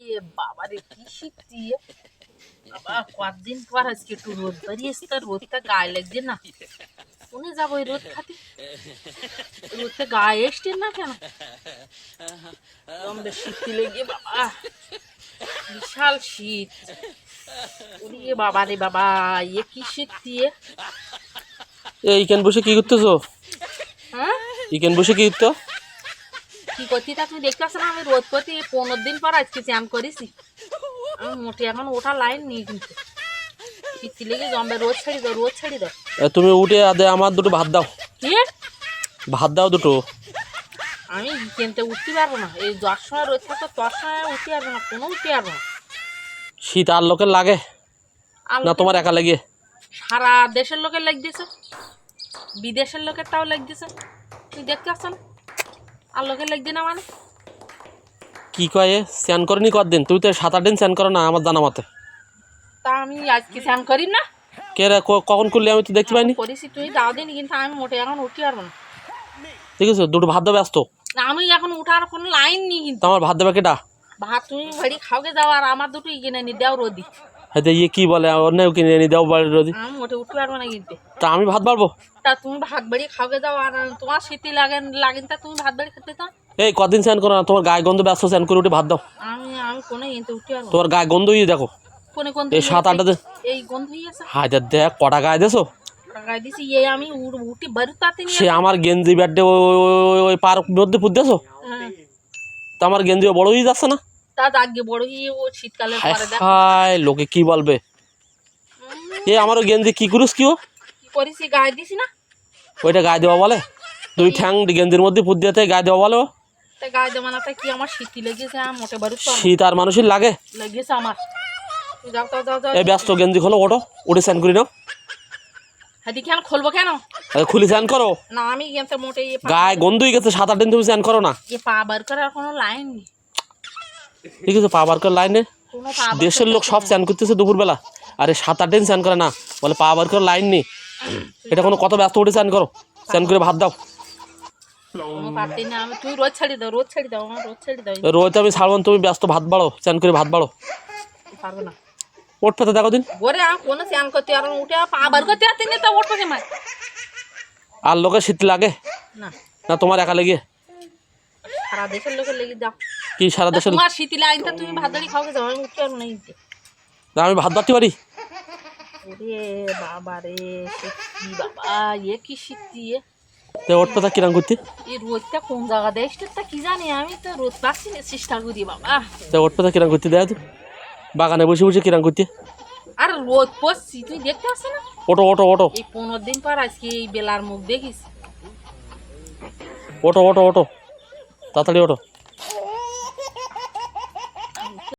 এ বাবারে কি শীত বাবা কতদিন পর আজকে একটু রোদ বেরিয়েছে রোদটা গায়ে লাগছে না। কোনে যাব ওই রোদ খাতে? রোদটা গায়ে এসছে না কেন? শীত লেগে বাবা বিশাল শীত। ওরে বাবা রে বাবা এ কি শীত দিয়ে? এই ইকেন বসে কি করতেছো? হ্যাঁ? ইকেন বসে কি করতো কি করছি তা তুমি দেখতে পাচ্ছ না আমি রোদ করতে পনেরো দিন পর আজকে চান করেছি। আমি মোটে এখন ওঠা লাইন নিয়ে কিন্তু। লেগে জম্বে রোদ ছাড়ি দাও রোদ ছাড়ি দাও এ, তুমি উঠে আদে আমার দুটো ভাত দাও। কি? ভাত দাও দুটো। আমি কিনতে উঠতে পারব না। এই যার সময় রোদ থাকতো তোর সময় উঠতে পারব না কোনো উঠতে পারব না। শীত আর লোকের লাগে না তোমার একা লাগে? সারা দেশের লোকের লাগ দিয়েছে বিদেশের লোকের তাও লাগ দিয়েছে তুই দেখতে পাচ্ছ না? আর লোকের লাগছে না মানে কি কয়ে স্যান করেনি কদিন তুই তো সাত আট দিন স্যান করো না আমার জানা মতে। তা আমি আজকে স্নান করি না। কে রে কখন করলি আমি তো দেখতে পাইনি। করেছি তুই যাও দিন কিন্তু আমি মোটে এখন উঠতে পারব না। ঠিক আছে দুটো ভাত দাও ব্যস্ত। আমি এখন উঠার কোনো লাইন নেই কিন্তু। তোমার ভাত দেবে কেটা ভাত তুমি বাড়ি খাওগে যাও আর আমার দুটো কিনে নি দেও রোদি। হয়তো ইয়ে কি বলে অন্য কিনে এনে দাও বাড়ির রোদি। আমি উঠতে পারব না কিন্তু। তা আমি ভাত বাড়বো? তা তুমি ভাত বাড়ি খাওগে যাও আর তোমার শীতি লাগেন লাগেন তা তুমি ভাত বাড়ি খেতে দাও। এই কদিন স্যান করো না তোমার গায়ে গন্ধ ব্যস্ত স্যান করে উঠে ভাত দাও। আমি আমি কোনো কিন্তু উঠতে পারব তোমার গায়ে গন্ধ ইয়ে দেখো। কোনে কোন এই সাত আটটা এই গন্ধ হয়ে আছে হায় দেখ কটা গায়ে দেছো টাকায় দিছি এই আমি উঠি বাড়ি তাতে সে আমার গেঞ্জি ব্যাটে ওই পার মধ্যে পুঁতেছো হ্যাঁ, তা আমার গেঞ্জি বড় হয়ে যাচ্ছে না? তা আগে বড়। হয়ে ও শীতকালের হায় পরে দেখ। হায় লোকে কি বলবে? এ আমারও গেঞ্জি কি করিস কি ও? কি করিস গায়ে দিছি না। ওইটা গায়ে দেওয়া বলে? দুই ঠ্যাং গেঞ্জির মধ্যে পুত দিতে গায়ে দেওয়া বলে? তা গায়ে দেওয়া না কি আমার শীতি লেগেছে আমার মোটে বাড়ি শীত আর মানুষের লাগে। লেগেছে আমার। যাও যাও যাও যাও। এই ব্যস্ত গেঞ্জি খোলো ওটো উঠে স্যান করি নাও। হাতি কেন খুলবো কেন? খুলি স্যান করো। না আমি মোটে গায়ে গন্ধ হয়ে গেছে সাত আট দিন তুমি স্যান করো না। এ পা বার করার কোনো লাইন নেই। ঠিক আছে পা বার করে লাইনে দেশের লোক সব স্যান করতেছে দুপুরবেলা। আরে সাত আট দিন স্যান করে না বলে পা বার করে লাইন নেই। এটা কোনো কত ব্যস্ত উঠে স্যান করো স্যান করে ভাত দাও। রোজ আমি ছাড়বো তুমি ব্যস্ত ভাত বাড়ো স্যান করে ভাত বাড়ো। পারব না। ওট পেতে দেখো দিন। ওরে আমি স্নান করতে পারব উঠে আর পা বার করতে পারতি না তা উঠবো কে মার আর লোকের শীত লাগে। না। না তোমার একা লেগে। সারা দেশের লোকের লেগে যাও। কি সারা তা দেশের তোমার শীতি লাইন তুমি ভাত দাঁড়িয়ে খাওয়া যাও আমি উঠতে পারব না না, আমি ভাত বাড়তে পারি? ওরে বাবা রে সে কি বাবা এ কি শীত দিয়ে তো ওট পেতা কিরাম করতে? এই রোদটা কোন জায়গা দেয়? তা কি জানি আমি তো রোদ পাচ্ছি না চেষ্টা করি বাবা। তো ওট পেতা কিরাম করতে? দেয় বাগানে বসে বসে কিরাম করতে? আর রোদ পড়ছি তুই দেখতে পাচ্ছ না? ওটো ওটো ওটো এই পনেরো দিন পর আজকে এই বেলার মুখ দেখিস। ওটো ওটো ওটো তাড়াতাড়ি ওটো